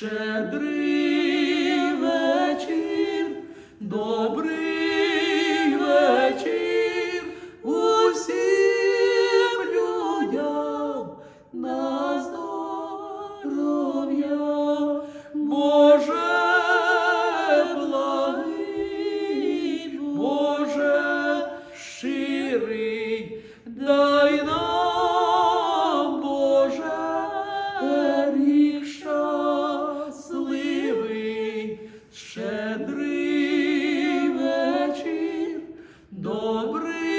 Щедрий вечір, добрий вечір усім людям на здоров'я, Боже благий, добре.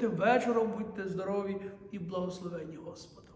Дякуйте вечором, будьте здорові і благословені Господи.